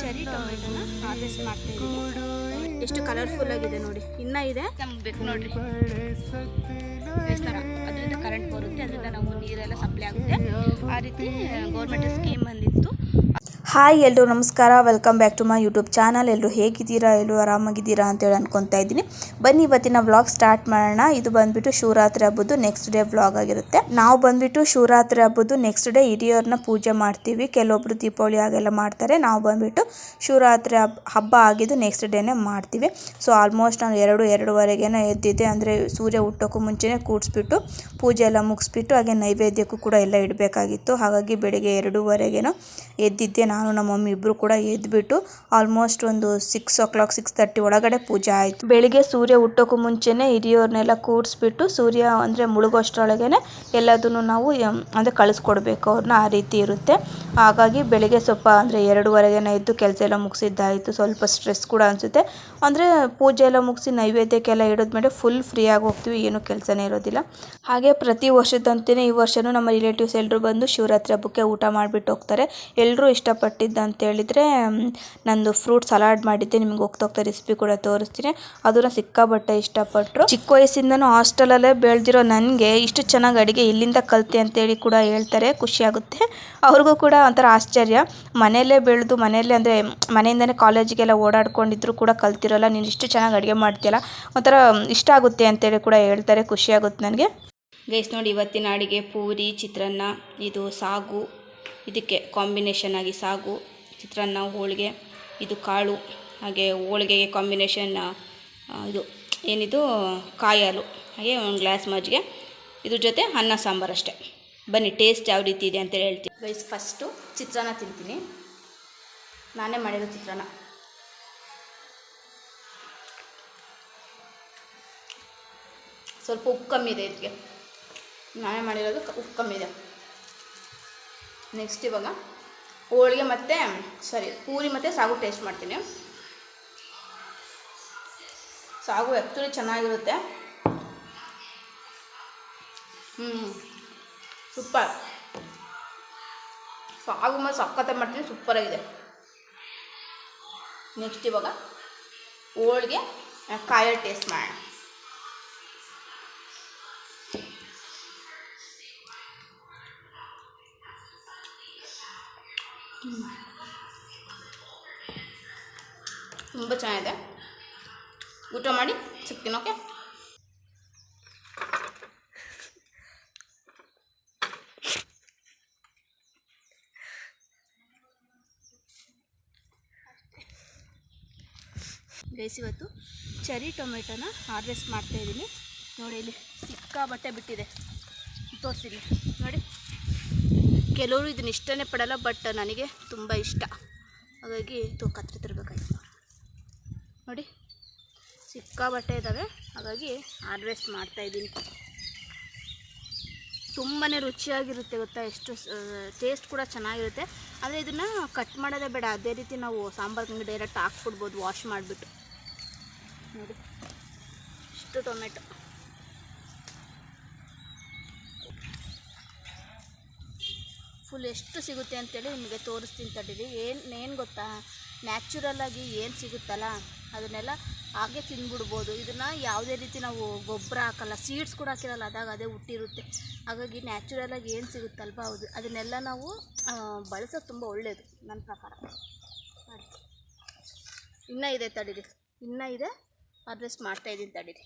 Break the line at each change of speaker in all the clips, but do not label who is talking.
Cherry ಟೊಮೆಟೊನ harvest ಮಾಡ್ತಾ ಇದ್ದೀನಿ ಎಷ್ಟು ಕಲರ್ಫುಲ್ ಆಗಿದೆ ನೋಡಿ. ಇನ್ನ ಇದೆ? ನಮ್ಗೆ ಬೇಕು ನೋಡ್ರಿ ಥರ ಅದರಿಂದ ಕರೆಂಟ್ ಬರುತ್ತೆ ಅದರಿಂದ ನಾವು ನೀರೆಲ್ಲ ಸಪ್ಲೈ ಆಗುತ್ತೆ. ಆ ರೀತಿ ಗೌರ್ಮೆಂಟ್ ಸ್ಕೀಮ್ ಬಂದಿತ್ತು.
ಹಾಯ್ ಎಲ್ಲರೂ ನಮಸ್ಕಾರ. Welcome back to my YouTube channel ಎಲ್ಲರೂ ಹೇಗಿದ್ದೀರಾ? ಎಲ್ಲರೂ ಆರಾಮಾಗಿದ್ದೀರಾ ಅಂತೇಳಿ ಅಂದ್ಕೊತಾ ಇದ್ದೀನಿ. ಬನ್ನಿ, ಇವತ್ತಿನ ವ್ಲಾಗ್ ಸ್ಟಾರ್ಟ್ ಮಾಡೋಣ. ಇದು ಬಂದ್ಬಿಟ್ಟು ಶಿವರಾತ್ರಿ ಹಬ್ಬದ್ದು ನೆಕ್ಸ್ಟ್ ಡೇ ವ್ಲಾಗ್ ಆಗಿರುತ್ತೆ. ನಾವು ಬಂದ್ಬಿಟ್ಟು ಶಿವರಾತ್ರಿ ಹಬ್ಬದ್ದು ನೆಕ್ಸ್ಟ್ ಡೇ ಹಿರಿಯವ್ರನ್ನ ಪೂಜೆ ಮಾಡ್ತೀವಿ. ಕೆಲವೊಬ್ರು ದೀಪಾವಳಿ ಆಗೆಲ್ಲ ಮಾಡ್ತಾರೆ. ನಾವು ಬಂದ್ಬಿಟ್ಟು ಶಿವರಾತ್ರಿ ಹಬ್ಬ ಆಗಿದ್ದು ನೆಕ್ಸ್ಟ್ ಡೇನೇ ಮಾಡ್ತೀವಿ. ಸೊ ಆಲ್ಮೋಸ್ಟ್ ನಾನು ಎರಡು, ಎರಡುವರೆಗೇನೋ ಎದ್ದಿದ್ದೆ. ಅಂದರೆ ಸೂರ್ಯ ಹುಟ್ಟೋಕ್ಕೂ ಮುಂಚೆನೇ ಕೂಡಿಸ್ಬಿಟ್ಟು ಪೂಜೆ ಎಲ್ಲ ಮುಗಿಸ್ಬಿಟ್ಟು ಹಾಗೆ ನೈವೇದ್ಯಕ್ಕೂ ಕೂಡ ಎಲ್ಲ ಇಡಬೇಕಾಗಿತ್ತು. ಹಾಗಾಗಿ ಬೆಳಿಗ್ಗೆ ಎರಡೂವರೆಗೇನೋ ಎದ್ದಿದ್ದೆ ನಾನು. ನಮ್ಮ ಮಮ್ಮಿ ಇಬ್ಬರು ಕೂಡ ಎದ್ಬಿಟ್ಟು ಆಲ್ಮೋಸ್ಟ್ ಒಂದು six o'clock six thirty ಒಳಗಡೆ ಪೂಜೆ ಆಯಿತು. ಬೆಳಿಗ್ಗೆ ಸೂರ್ಯ ಹುಟ್ಟೋಕ್ಕೂ ಮುಂಚೆನೇ ಹಿರಿಯವ್ರನ್ನೆಲ್ಲ ಕೂಡಿಸ್ಬಿಟ್ಟು ಸೂರ್ಯ ಅಂದರೆ ಮುಳುಗೋಷ್ಟರೊಳಗೇನೆ ಎಲ್ಲದನ್ನು ನಾವು ಅಂದರೆ ಕಳಿಸ್ಕೊಡ್ಬೇಕು. ಅವ್ರನ್ನ ಆ ರೀತಿ ಇರುತ್ತೆ. ಹಾಗಾಗಿ ಬೆಳಿಗ್ಗೆ ಸ್ವಲ್ಪ ಅಂದರೆ ಎರಡುವರೆಗೇನೆ ಎದ್ದು ಕೆಲಸ ಎಲ್ಲ ಮುಗಿಸಿದ್ದಾಯಿತು. ಸ್ವಲ್ಪ ಸ್ಟ್ರೆಸ್ ಕೂಡ ಅನಿಸುತ್ತೆ. ಅಂದರೆ ಪೂಜೆ ಎಲ್ಲ ಮುಗಿಸಿ ನೈವೇದ್ಯಕ್ಕೆಲ್ಲ ಇಡೋದ್ಮೇಲೆ ಫುಲ್ ಫ್ರೀಯಾಗಿ ಹೋಗ್ತೀವಿ. ಏನೂ ಕೆಲಸನೇ ಇರೋದಿಲ್ಲ. ಹಾಗೆ ಪ್ರತಿ ವರ್ಷದಂತೆಯೇ ಈ ವರ್ಷವೂ ನಮ್ಮ ರಿಲೇಟಿವ್ಸ್ ಎಲ್ಲರೂ ಬಂದು ಶಿವರಾತ್ರಿ ಹಬ್ಬಕ್ಕೆ ಊಟ ಮಾಡಿಬಿಟ್ಟು ಹೋಗ್ತಾರೆ. ಎಲ್ಲರೂ ಇಷ್ಟಪಟ್ಟಿದ್ದು ಅಂತ ಹೇಳಿದ್ರೆ ನಂದು ಫ್ರೂಟ್ ಸಲಾಡ್ ಮಾಡಿದ್ದೆ, ನಿಮ್ಗೆ ಹೋಗ್ತಾ ಹೋಗ್ತಾ ರೆಸಿಪಿ ಕೂಡ ತೋರಿಸ್ತೀನಿ. ಅದನ್ನು ಸಿಕ್ಕಾಪಟ್ಟೆ ಇಷ್ಟಪಟ್ಟರು ಚಿಕ್ಕ ವಯಸ್ಸಿಂದನೂ ಹಾಸ್ಟೆಲಲ್ಲೇ ಬೆಳೆದಿರೋ ನನಗೆ ಇಷ್ಟು ಚೆನ್ನಾಗಿ ಅಡುಗೆ ಇಲ್ಲಿಂದ ಕಲಿತೆ ಅಂತೇಳಿ ಕೂಡ ಹೇಳ್ತಾರೆ ಖುಷಿಯಾಗುತ್ತೆ ಅವ್ರಿಗೂ ಕೂಡ ಒಂಥರ ಆಶ್ಚರ್ಯ. ಮನೆಯಲ್ಲೇ ಬೆಳೆದು, ಮನೆಯಲ್ಲೇ ಅಂದರೆ ಮನೆಯಿಂದನೇ ಕಾಲೇಜಿಗೆಲ್ಲ ಓಡಾಡ್ಕೊಂಡಿದ್ರು ಕೂಡ ಕಲ್ತಿರೋಲ್ಲ, ನೀನು ಇಷ್ಟು ಚೆನ್ನಾಗಿ ಅಡುಗೆ ಮಾಡ್ತೀಯಲ್ಲ, ಒಂಥರ ಇಷ್ಟ ಆಗುತ್ತೆ ಅಂತೇಳಿ ಕೂಡ ಹೇಳ್ತಾರೆ ಖುಷಿಯಾಗುತ್ತೆ ನನಗೆ.
ಗೈಸ್ ನೋಡಿ, ಇವತ್ತಿನ ಅಡುಗೆ, ಪೂರಿ, ಚಿತ್ರಾನ್ನ, ಇದು ಸಾಗು. ಇದಕ್ಕೆ ಕಾಂಬಿನೇಷನ್ ಆಗಿ ಸಾಗು, ಚಿತ್ರಾನ್ನ, ಹೋಳಿಗೆ, ಇದು ಕಾಳು, ಹಾಗೆ ಹೋಳಿಗೆಗೆ ಕಾಂಬಿನೇಷನ್ ಇದು ಏನಿದು, ಕಾಯಾಲು, ಹಾಗೆ ಒಂದು ಗ್ಲಾಸ್ ಮಜ್ಜಿಗೆ. ಇದ್ರ ಜೊತೆ ಅನ್ನ ಸಾಂಬಾರು ಅಷ್ಟೇ. ಬನ್ನಿ ಟೇಸ್ಟ್ ಯಾವ ರೀತಿ ಇದೆ ಅಂತೇಳಿ ಹೇಳ್ತೀನಿ. ಗೈಸ್ ಫಸ್ಟು ಚಿತ್ರಾನ್ನ ತಿಂತೀನಿ. ನಾನೇ ಮಾಡಿರೋ ಚಿತ್ರಾನ್ನ. ಸ್ವಲ್ಪ ಉಪ್ಪು ಕಮ್ಮಿ ಇದೆ ಇದಕ್ಕೆ. ನಾನೇ ಮಾಡಿರೋದು ಉಪ್ಪು ಕಮ್ಮಿ ಇದೆ. ನೆಕ್ಸ್ಟ್ ಇವಾಗ ಹೋಳಿಗೆ ಮತ್ತು ಸಾರಿ ಪೂರಿ ಮತ್ತು ಸಾಗು ಟೇಸ್ಟ್ ಮಾಡ್ತೀನಿ. ಸಾಗು ಎಕ್ಚುಲಿ ಚೆನ್ನಾಗಿರುತ್ತೆ. ಹ್ಞೂ ಸೂಪರ್ ಸಾಗು ಮತ್ತು ಸಕ್ಕತ್ತಾಗಿ ಮಾಡ್ತೀನಿ ಸೂಪರಾಗಿದೆ ನೆಕ್ಸ್ಟ್ ಇವಾಗ ಹೋಳಿಗೆ ಕಾಯ ಟೇಸ್ಟ್ ಮಾಡೋಣ ಚೆನ್ನಾಗಿದೆ ಊಟ ಮಾಡಿ, ಸಿಗ್ತೀನಿ ಓಕೆ ಗೈಸ್, ಇವತ್ತು ಚೆರಿ ಟೊಮೆಟೊನ ಹಾರ್ವೆಸ್ಟ್ ಮಾಡ್ತಾ ಇದ್ದೀನಿ. ನೋಡಿ, ಇಲ್ಲಿ ಸಿಕ್ಕಾಬಟ್ಟೆ ಬಿಟ್ಟಿದೆ. ತೋರಿಸಿದ್ದೀನಿ ನೋಡಿ. ಕೆಲವರು ಇದನ್ನ ಇಷ್ಟನೇ ಪಡಲ್ಲ ಬಟ್ ನನಗೆ ತುಂಬ ಇಷ್ಟ. ಹಾಗಾಗಿ ತೂಕ ಕತ್ರಿ ತರಬೇಕಾಯ್ತು. ನೋಡಿ ಸಿಕ್ಕಾಬಟ್ಟೆ ಇದ್ದಾವೆ ಹಾಗಾಗಿ ಹಾರ್ವೆಸ್ಟ್ ಮಾಡ್ತಾಯಿದ್ದೀನಿ ತುಂಬಾ ರುಚಿಯಾಗಿರುತ್ತೆ ಗೊತ್ತಾ? ಎಷ್ಟು ಟೇಸ್ಟ್ ಕೂಡ ಚೆನ್ನಾಗಿರುತ್ತೆ. ಆದರೆ ಇದನ್ನು ಕಟ್ ಮಾಡೋದೇ ಬೇಡ. ಅದೇ ರೀತಿ ನಾವು ಸಾಂಬಾರು ಡೈರೆಕ್ಟ್ ಹಾಕ್ಬಿಡ್ಬೋದು ವಾಶ್ ಮಾಡಿಬಿಟ್ಟು. ನೋಡಿ, ಇಷ್ಟು ಟೊಮೆಟೊ. ಫುಲ್ ಎಷ್ಟು ಸಿಗುತ್ತೆ ಅಂತೇಳಿ ನಿಮಗೆ ತೋರಿಸ್ತೀನಿ ತಡೀರಿ. ಏನು ಏನು ಗೊತ್ತಾ? ನ್ಯಾಚುರಲ್ಲಾಗಿ ಏನು ಸಿಗುತ್ತಲ್ಲ? ಅದನ್ನೆಲ್ಲ ಹಾಗೆ ತಿಂದ್ಬಿಡ್ಬೋದು. ಇದನ್ನು ಯಾವುದೇ ರೀತಿ ನಾವು ಗೊಬ್ಬರ ಹಾಕಲ್ಲ ಸೀಡ್ಸ್ ಕೂಡ ಹಾಕಿರಲ್ಲ, ಅದಾಗ ಅದೇ ಹುಟ್ಟಿರುತ್ತೆ. ಹಾಗಾಗಿ ನ್ಯಾಚುರಲಾಗಿ ಏನು ಸಿಗುತ್ತಲ್ವ ಹೌದು ಅದನ್ನೆಲ್ಲ ನಾವು ಬಳಸೋದು ತುಂಬ ಒಳ್ಳೆಯದು ನನ್ನ ಪ್ರಕಾರ. ಇನ್ನೂ ಇದೆ ತಡೀರಿ. ಇನ್ನೂ ಇದೆ ಅಡ್ರೆಸ್ ಮಾಡ್ತಾಯಿದ್ದೀನಿ ತಡೀರಿ.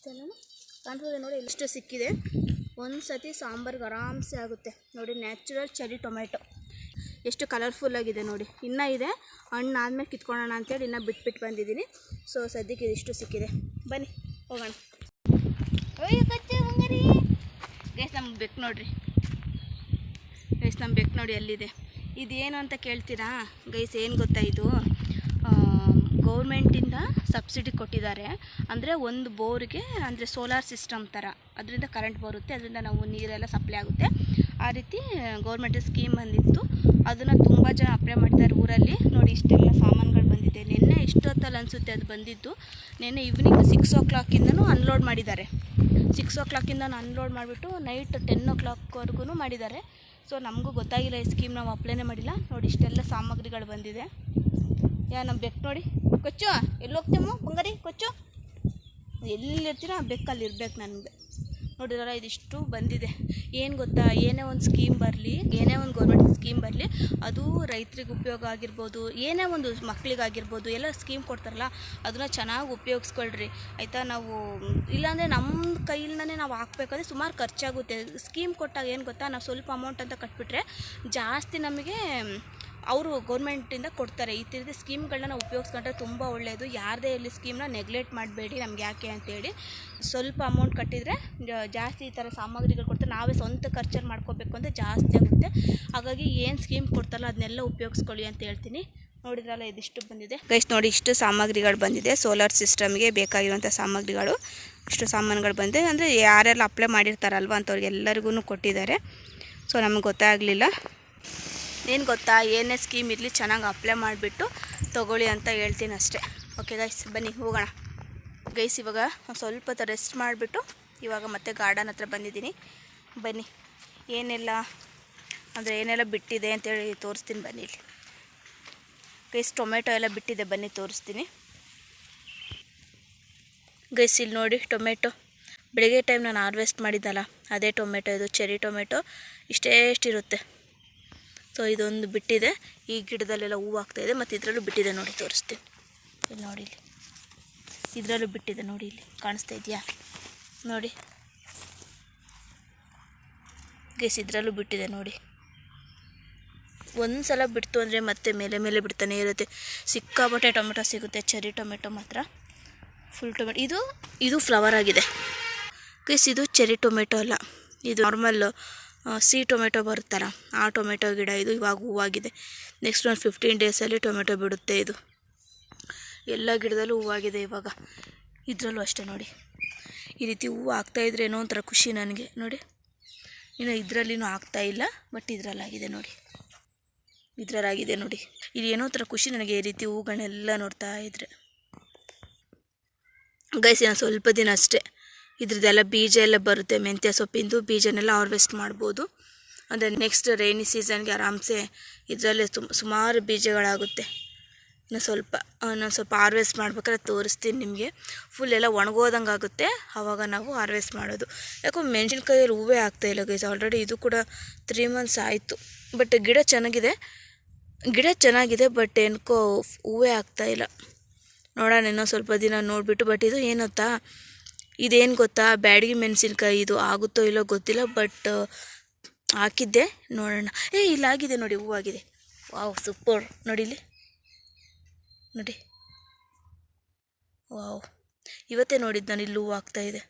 ಇಷ್ಟೆಲ್ಲ ಕಾಣ್ತದೆ ನೋಡಿ ಇಷ್ಟು ಸಿಕ್ಕಿದೆ. ಒಂದು ಸತಿ ಸಾಂಬಾರ್ಗೆ ಆರಾಮ್ಸೆ ಆಗುತ್ತೆ. ನೋಡಿ, ನ್ಯಾಚುರಲ್ ಚೆರಿ ಟೊಮೆಟೊ ಎಷ್ಟು ಕಲರ್ಫುಲ್ ಆಗಿದೆ ನೋಡಿ. ಇನ್ನೂ ಇದೆ, ಹಣ್ಣು ಆದಮೇಲೆ ಕಿತ್ಕೊಳ್ಳೋಣ ಅಂತೇಳಿ ಇನ್ನೂ ಬಿಟ್ಬಿಟ್ಟು ಬಂದಿದ್ದೀನಿ. ಸೊ ಸದ್ಯಕ್ಕೆ ಇದಿಷ್ಟು ಸಿಕ್ಕಿದೆ. ಬನ್ನಿ, ಹೋಗೋಣ. ಗೈಸ್, ನಮ್ಗೆ ಬೆಕ್ ನೋಡ್ರಿ. ಗೈಸ್ ನಮ್ಮ ಬೆಕ್ ನೋಡಿ ಎಲ್ಲಿದೆ. ಇದೇನು ಅಂತ ಕೇಳ್ತೀರಾ? ಗೈಸ್, ಏನು ಗೊತ್ತಾ ಇದು? ಗೌರ್ಮೆಂಟಿಂದ ಸಬ್ಸಿಡಿ ಕೊಟ್ಟಿದ್ದಾರೆ. ಅಂದರೆ ಒಂದು ಬೋರ್ಗೆ ಅಂದರೆ ಸೋಲಾರ್ ಸಿಸ್ಟಮ್ ಥರ ಅದರಿಂದ ಕರೆಂಟ್ ಬರುತ್ತೆ, ಅದರಿಂದ ನಾವು ನೀರೆಲ್ಲ ಸಪ್ಲೈ ಆಗುತ್ತೆ. ಆ ರೀತಿ ಗೌರ್ಮೆಂಟ್ ಸ್ಕೀಮ್ ಬಂದಿತ್ತು. ಅದನ್ನು ತುಂಬ ಜನ ಅಪ್ಲೈ ಮಾಡ್ತಾರೆ ಊರಲ್ಲಿ. ನೋಡಿ, ಇಷ್ಟೆಲ್ಲ ಸಾಮಾನುಗಳು ಬಂದಿದೆ. ನಿನ್ನೆ ಇಷ್ಟೊತ್ತಲ್ಲಿ ಅನಿಸುತ್ತೆ ಅದು ಬಂದಿದ್ದು? ನಿನ್ನೆ ಈವ್ನಿಂಗ್ ಸಿಕ್ಸ್ ಓ ಕ್ಲಾಕಿಂದನೂ ಅನ್ಲೋಡ್ ಮಾಡಿದ್ದಾರೆ. ಸಿಕ್ಸ್ ಓ ಕ್ಲಾಕಿಂದ ಅನ್ಲೋಡ್ ಮಾಡಿಬಿಟ್ಟು ನೈಟ್ ಟೆನ್ ಓ ಕ್ಲಾಕ್ವರೆಗೂ ಮಾಡಿದ್ದಾರೆ. ಸೊ ನಮಗೂ ಗೊತ್ತಾಗಿಲ್ಲ ಈ ಸ್ಕೀಮ್ ನಾವು ಅಪ್ಲೈನೇ ಮಾಡಿಲ್ಲ. ನೋಡಿ, ಇಷ್ಟೆಲ್ಲ ಸಾಮಗ್ರಿಗಳು ಬಂದಿದೆ. ಯಾ ನಮ್ಮ ಬೆಕ್ಕು ನೋಡಿ. ಕೊಚ್ಚು, ಎಲ್ಲಿ ಹೋಗ್ತೇಮೋ ಬಂಗಾರಿ, ಕೊಚ್ಚು. ಎಲ್ಲಿರ್ತೀರ ಬೆಕ್ಕಲ್ಲಿ ಇರ್ಬೇಕು ನನಗೆ. ನೋಡಿದ್ರಲ್ಲ, ಇದಿಷ್ಟು ಬಂದಿದೆ. ಏನು ಗೊತ್ತಾ, ಏನೇ ಒಂದು ಸ್ಕೀಮ್ ಬರಲಿ, ಏನೇ ಒಂದು ಗೌರ್ಮೆಂಟ್ ಸ್ಕೀಮ್ ಬರಲಿ, ಅದು ರೈತರಿಗೆ ಉಪಯೋಗ ಆಗಿರ್ಬೋದು, ಏನೇ ಒಂದು ಮಕ್ಕಳಿಗಾಗಿರ್ಬೋದು ಎಲ್ಲ ಸ್ಕೀಮ್ ಕೊಡ್ತಾರಲ್ಲ, ಅದನ್ನ ಚೆನ್ನಾಗಿ ಉಪಯೋಗಿಸ್ಕೊಳ್ರಿ. ಆಯಿತಾ, ನಾವು, ಇಲ್ಲಾಂದರೆ ನಮ್ಮ ಕೈಯಿಂದನೇ ನಾವು ಹಾಕ್ಬೇಕಂದ್ರೆ ಸುಮಾರು ಖರ್ಚಾಗುತ್ತೆ. ಸ್ಕೀಮ್ ಕೊಟ್ಟಾಗ ಏನು ಗೊತ್ತಾ, ನಾವು ಸ್ವಲ್ಪ ಅಮೌಂಟ್ ಅಂತ ಕಟ್ಬಿಟ್ರೆ ಜಾಸ್ತಿ ನಮಗೆ ಅವರು ಗೌರ್ಮೆಂಟಿಂದ ಕೊಡ್ತಾರೆ. ಈ ಥರದ ಸ್ಕೀಮ್ಗಳನ್ನ ನಾವು ಉಪಯೋಗಿಸ್ಕೊಂಡ್ರೆ ತುಂಬ ಒಳ್ಳೆಯದು ಯಾರದೇ ಇಲ್ಲಿ ಸ್ಕೀಮ್ನ ನೆಗ್ಲೆಕ್ಟ್ ಮಾಡಬೇಡಿ ನಮ್ಗೆ ಯಾಕೆ ಅಂತೇಳಿ. ಸ್ವಲ್ಪ ಅಮೌಂಟ್ ಕಟ್ಟಿದರೆ ಜಾಸ್ತಿ ಈ ಥರ ಸಾಮಗ್ರಿಗಳು ಕೊಡ್ತಾರೆ ನಾವೇ ಸ್ವಂತ ಖರ್ಚಲ್ಲಿ ಮಾಡ್ಕೋಬೇಕು ಅಂದರೆ ಜಾಸ್ತಿ ಆಗುತ್ತೆ. ಹಾಗಾಗಿ ಏನು ಸ್ಕೀಮ್ ಕೊಡ್ತಾರಲ್ಲ ಅದನ್ನೆಲ್ಲ ಉಪಯೋಗಿಸ್ಕೊಳ್ಳಿ ಅಂತ ಹೇಳ್ತೀನಿ. ನೋಡಿದ್ರಲ್ಲ ಇದಿಷ್ಟು ಬಂದಿದೆ. ಗೈಸ್ ನೋಡಿ ಇಷ್ಟು ಸಾಮಗ್ರಿಗಳು ಬಂದಿದೆ. ಸೋಲಾರ್ ಸಿಸ್ಟಮ್ಗೆ ಬೇಕಾಗಿರುವಂಥ ಸಾಮಗ್ರಿಗಳು. ಇಷ್ಟು ಸಾಮಾನುಗಳು ಬಂದಿದೆ. ಅಂದರೆ ಯಾರೆಲ್ಲ ಅಪ್ಲೈ ಮಾಡಿರ್ತಾರಲ್ವ ಅಂಥವ್ರಿಗೆಲ್ಲರಿಗೂ ಕೊಟ್ಟಿದ್ದಾರೆ. ಸೊ ನಮಗೆ ಗೊತ್ತಾಗಲಿಲ್ಲ. ಏನು ಗೊತ್ತಾ, ಏನೇ ಸ್ಕೀಮ್ ಇರಲಿ ಚೆನ್ನಾಗಿ ಅಪ್ಲೈ ಮಾಡಿಬಿಟ್ಟು ತೊಗೊಳ್ಳಿ ಅಂತ ಹೇಳ್ತೀನಿ ಅಷ್ಟೇ. ಓಕೆ ಗೈಸ್ ಬನ್ನಿ, ಹೋಗೋಣ. ಗೈಸ್ ಇವಾಗ ಸ್ವಲ್ಪ ರೆಸ್ಟ್ ಮಾಡಿಬಿಟ್ಟು ಇವಾಗ ಮತ್ತೆ ಗಾರ್ಡನ್ ಹತ್ರ ಬಂದಿದ್ದೀನಿ. ಬನ್ನಿ, ಏನೆಲ್ಲ, ಅಂದರೆ ಏನೆಲ್ಲ ಬಿಟ್ಟಿದೆ ಅಂತೇಳಿ ತೋರಿಸ್ತೀನಿ ಬನ್ನಿ ಇಲ್ಲಿ. ಗೈಸ್ ಟೊಮೆಟೊ ಎಲ್ಲ ಬಿಟ್ಟಿದೆ, ಬನ್ನಿ ತೋರಿಸ್ತೀನಿ. ಗೈಸ್ ಇಲ್ಲಿ ನೋಡಿ ಟೊಮೆಟೊ ಬೆಳಗ್ಗೆ ಟೈಮ್ ನಾನು ಹಾರ್ವೆಸ್ಟ್ ಮಾಡಿದ್ದಲ್ಲ, ಅದೇ ಟೊಮೆಟೊ ಇದು ಚೆರಿ ಟೊಮೆಟೊ ಇಷ್ಟೇ ಎಷ್ಟಿರುತ್ತೆ ಸೊ ಇದೊಂದು ಬಿಟ್ಟಿದೆ. ಈ ಗಿಡದಲ್ಲೆಲ್ಲ ಹೂವು ಆಗ್ತಾ ಇದೆ. ಮತ್ತು ಇದರಲ್ಲೂ ಬಿಟ್ಟಿದೆ ನೋಡಿ, ತೋರಿಸ್ತೀನಿ. ಇಲ್ಲಿ ನೋಡಿ ಇಲ್ಲಿ. ಇದರಲ್ಲೂ ಬಿಟ್ಟಿದೆ ನೋಡಿ ಇಲ್ಲಿ. ಕಾಣಿಸ್ತಾ ಇದೆಯಾ? ನೋಡಿ. ಗೇಸ್ ಇದರಲ್ಲೂ ಬಿಟ್ಟಿದೆ ನೋಡಿ. ಒಂದು ಸಲ ಬಿಡ್ತು ಅಂದರೆ ಮತ್ತೆ ಮೇಲೆ ಮೇಲೆ ಬಿಡ್ತಾನೆ ಇರುತ್ತೆ. ಸಿಕ್ಕಾಪಟ್ಟೆ ಟೊಮೆಟೊ ಸಿಗುತ್ತೆ. ಚೆರಿ ಟೊಮೆಟೊ ಮಾತ್ರ. ಫುಲ್ ಟೊಮೆಟೊ ಇದು ಇದು ಫ್ಲವರ್ ಆಗಿದೆ. ಗೇಸ್ ಇದು ಚೆರಿ ಟೊಮೆಟೊ ಅಲ್ಲ. ಇದು ನಾರ್ಮಲ್ ಸಿ ಟೊಮೆಟೊ ಬರುತ್ತಲ್ಲ, ಆ ಟೊಮೆಟೊ ಗಿಡ ಇದು ಇವಾಗ ಹೂವಾಗಿದೆ. ನೆಕ್ಸ್ಟ್ ಒಂದು ಫಿಫ್ಟೀನ್ ಡೇಸಲ್ಲಿ ಟೊಮೆಟೊ ಬಿಡುತ್ತೆ ಇದು. ಎಲ್ಲ ಗಿಡದಲ್ಲೂ ಹೂವಾಗಿದೆ ಇವಾಗ. ಇದರಲ್ಲೂ ಅಷ್ಟೇ ನೋಡಿ. ಈ ರೀತಿ ಹೂವು ಇದ್ರೆ ಏನೋ ಒಂಥರ ಖುಷಿ ನನಗೆ, ನೋಡಿ. ಇನ್ನು ಇದರಲ್ಲಿನೂ ಆಗ್ತಾ ಇಲ್ಲ ಬಟ್ ಇದರಲ್ಲಾಗಿದೆ ನೋಡಿ. ಇದರಲ್ಲಾಗಿದೆ ನೋಡಿ. ಇಲ್ಲಿ ಏನೋ ಒಂಥರ ಖುಷಿ ನನಗೆ ಈ ರೀತಿ ಹೂಗಳನ್ನೆಲ್ಲ ನೋಡ್ತಾ ಇದ್ರೆ. ಗೈಸ್ ನಾನು ಸ್ವಲ್ಪ ದಿನ ಅಷ್ಟೇ. ಇದ್ರದ್ದೆಲ್ಲ ಬೀಜ ಎಲ್ಲ ಬರುತ್ತೆ, ಮೆಂತ್ಯ ಸೊಪ್ಪಿಂದು ಬೀಜನೆಲ್ಲ ಹಾರ್ವೆಸ್ಟ್ ಮಾಡ್ಬೋದು. ಅಂದರೆ ನೆಕ್ಸ್ಟ್ ರೈನಿ ಸೀಸನ್ಗೆ ಆರಾಮ್ಸೆ ಇದರಲ್ಲೇ ಸುಮಾರು ಬೀಜಗಳಾಗುತ್ತೆ. ಇನ್ನು ಸ್ವಲ್ಪ ನಾನು ಸ್ವಲ್ಪ ಹಾರ್ವೆಸ್ಟ್ ಮಾಡ್ಬೇಕಾದ್ರೆ ತೋರಿಸ್ತೀನಿ ನಿಮಗೆ. ಫುಲ್ ಎಲ್ಲ ಒಣಗೋದಂಗೆ ಆಗುತ್ತೆ ಆವಾಗ ನಾವು ಹಾರ್ವೆಸ್ಟ್ ಮಾಡೋದು. ಯಾಕೋ ಮೆಣಸಿನ್ಕಾಯಲ್ಲಿ ಹೂವೇ ಇಲ್ಲ ಗೈಸ್ ಆಲ್ರೆಡಿ ಇದು ಕೂಡ ತ್ರೀ ಮಂತ್ಸ್ ಆಯಿತು. ಬಟ್ ಗಿಡ ಚೆನ್ನಾಗಿದೆ ಗಿಡ ಚೆನ್ನಾಗಿದೆ ಬಟ್ ಏನಕ್ಕೋ ಹೂವೇ ಆಗ್ತಾಯಿಲ್ಲ ನೋಡೋಣ ಇನ್ನೊಂದು ಸ್ವಲ್ಪ ದಿನ ನೋಡಿಬಿಟ್ಟು ಬಟ್ ಇದು ಏನತ್ತಾ ಇದೇನು ಗೊತ್ತಾ? ಬ್ಯಾಡಗಿ ಮೆಣಸಿನ್ಕಾಯಿ ಇದು ಆಗುತ್ತೋ ಇಲ್ಲೋ ಗೊತ್ತಿಲ್ಲ ಬಟ್ ಹಾಕಿದ್ದೆ, ನೋಡೋಣ. ಏ ಇಲ್ಲಾಗಿದೆ ನೋಡಿ ಹೂವಾಗಿದೆ ವಾವ್, ಸೂಪರ್. ನೋಡಿ ಇಲ್ಲಿ. ನೋಡಿ. ವಾವ್. ಇವತ್ತೇ ನೋಡಿದ್ದು ನಾನು, ಇಲ್ಲಿ ಹೂವು ಇದೆ.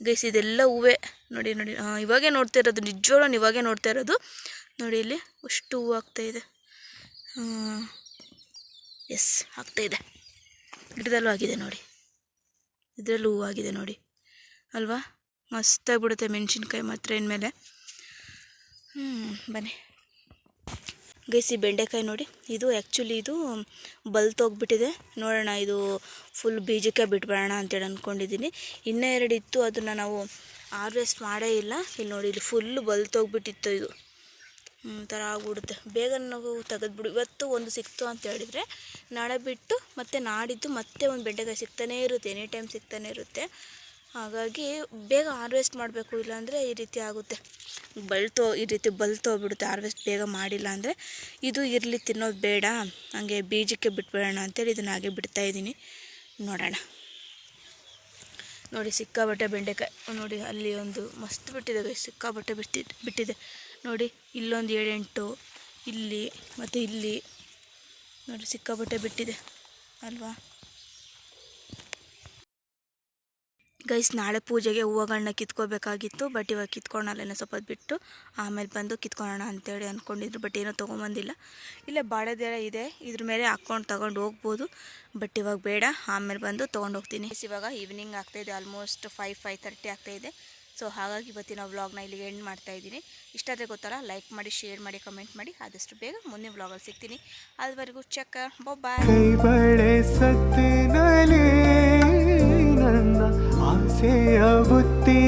ಗೈಸ್ ಇದೆಲ್ಲ ಹೂವೇ. ನೋಡಿ ನೋಡಿ ಹಾಂ ಇವಾಗೇ ನೋಡ್ತಾ ಇರೋದು, ನಿಜವಾಗ್ಲೂ ಇವಾಗೇ ನೋಡ್ತಾ ಇರೋದು. ನೋಡಿ ಇಲ್ಲಿ, ಅಷ್ಟು ಹೂವು ಆಗ್ತಾ ಇದೆ. ಎಸ್ ಆಗ್ತಾಯಿದೆ ಗಿಡದಲ್ಲೂ ಆಗಿದೆ ನೋಡಿ. ಇದರಲ್ಲೂ ಹೂವಾಗಿದೆ ನೋಡಿ. ಅಲ್ವಾ? ಮಸ್ತಾಗಿ ಬಿಡುತ್ತೆ ಮೆಣಸಿನ್ಕಾಯಿ ಮಾತ್ರ ಇನ್ಮೇಲೆ. ಹ್ಞೂ ಬನ್ನಿ. ಗೈಸಿ ಬೆಂಡೆಕಾಯಿ ನೋಡಿ. ಇದು ಆ್ಯಕ್ಚುಲಿ ಇದು ಬಲ್ತೋಗ್ಬಿಟ್ಟಿದೆ ನೋಡೋಣ, ಇದು ಫುಲ್ ಬೀಜಕ್ಕೆ ಬಿಟ್ಬಿಡೋಣ ಅಂತೇಳಿ ಅಂದ್ಕೊಂಡಿದ್ದೀನಿ ಇನ್ನೂ ಎರಡು ಇತ್ತು ಅದನ್ನು ನಾವು ಹಾರ್ವೆಸ್ಟ್ ಮಾಡೇ ಇಲ್ಲ. ಇಲ್ಲಿ ನೋಡಿ, ಇಲ್ಲಿ ಫುಲ್ ಬಲ್ತೋಗ್ಬಿಟ್ಟಿತ್ತು ಇದು. ಥರ ಆಗ್ಬಿಡುತ್ತೆ. ಬೇಗ ನಾವು ತೆಗೆದ್ಬಿಡು. ಇವತ್ತು ಒಂದು ಸಿಕ್ತು ಅಂತ ಹೇಳಿದರೆ, ನಾಳೆ ಬಿಟ್ಟು ಮತ್ತು ನಾಡಿದ್ದು ಮತ್ತೆ ಒಂದು ಬೆಂಡೆಕಾಯಿ ಸಿಗ್ತಾನೇ ಇರುತ್ತೆ. ಎನಿ ಟೈಮ್ ಸಿಗ್ತಾನೆ ಇರುತ್ತೆ. ಹಾಗಾಗಿ ಬೇಗ ಹಾರ್ವೆಸ್ಟ್ ಮಾಡಬೇಕು. ಇಲ್ಲಾಂದರೆ ಈ ರೀತಿ ಆಗುತ್ತೆ. ಬಲ್ತೋ ಈ ರೀತಿ ಬಲ್ತೋಗ್ಬಿಡುತ್ತೆ ಹಾರ್ವೆಸ್ಟ್ ಬೇಗ ಮಾಡಿಲ್ಲ ಅಂದರೆ ಇದು ಇರಲಿ ತಿನ್ನೋದು ಬೇಡ. ಹಂಗೆ ಬೀಜಕ್ಕೆ ಬಿಟ್ಬಿಡೋಣ ಅಂತೇಳಿ ಇದನ್ನ ಹಾಗೆ ಬಿಡ್ತಾ ಇದ್ದೀನಿ. ನೋಡೋಣ. ನೋಡಿ ಸಿಕ್ಕಾಬಟ್ಟೆ ಬೆಂಡೆಕಾಯಿ. ನೋಡಿ, ಅಲ್ಲಿ ಒಂದು ಮಸ್ತ್ ಬಿಟ್ಟಿದೆ ಸಿಕ್ಕಾಬಟ್ಟೆ ಬಿಟ್ಟಿದೆ ಬಿಟ್ಟಿದೆ. ನೋಡಿ, ಇಲ್ಲೊಂದು ಏಳೆಂಟು, ಇಲ್ಲಿ ಮತ್ತು ಇಲ್ಲಿ. ನೋಡಿ ಸಿಕ್ಕಾಬಟ್ಟೆ ಬಿಟ್ಟಿದೆ ಅಲ್ವಾ? ಗೈಸ್, ನಾಳೆ ಪೂಜೆಗೆ ಹೂವುಗಳನ್ನ ಕಿತ್ಕೋಬೇಕಾಗಿತ್ತು, ಬಟ್ ಇವಾಗ ಕಿತ್ಕೊಳಲ್ಲೇನೋ ಸ್ವಲ್ಪ ಬಿಟ್ಟು ಆಮೇಲೆ ಬಂದು ಕಿತ್ಕೊಳ್ಳೋಣ ಅಂತೇಳಿ ಅಂದ್ಕೊಂಡಿದ್ರು ಬಟ್ ಏನೂ ತೊಗೊಂಬಂದಿಲ್ಲ. ಇಲ್ಲೇ ಬಾಳೆದೆಲೆ ಇದೆ, ಇದ್ರ ಮೇಲೆ ಹಾಕ್ಕೊಂಡು ತೊಗೊಂಡು ಹೋಗ್ಬೋದು, ಬಟ್ ಇವಾಗ ಬೇಡ, ಆಮೇಲೆ ಬಂದು ತೊಗೊಂಡು ಹೋಗ್ತೀನಿ. ಇವಾಗ ಈವ್ನಿಂಗ್ ಆಗ್ತಾಯಿದೆ ಆಲ್ಮೋಸ್ಟ್ ಫೈವ್ ಫೈವ್ ತರ್ಟಿ ಆಗ್ತಾಯಿದೆ ಸೊ ಹಾಗಾಗಿ ಇವತ್ತಿನ ವ್ಲಾಗ್ನ ಇಲ್ಲಿಗೆ ಎಂಡ್ ಮಾಡ್ತಾ ಇದ್ದೀನಿ. ಇಷ್ಟಾದರೆ ಗೊತ್ತಲ್ಲ ಲೈಕ್ ಮಾಡಿ ಶೇರ್ ಮಾಡಿ ಕಮೆಂಟ್ ಮಾಡಿ, ಆದಷ್ಟು ಬೇಗ ಮುಂದಿನ ವ್ಲಾಗಲ್ಲಿ ಸಿಗ್ತೀನಿ. ಅದುವರೆಗೂ ಚೆಕ್
ಬೊಬ್ಬಾಯ್ ಆಸೆಯ ಬುತ್ತಿ.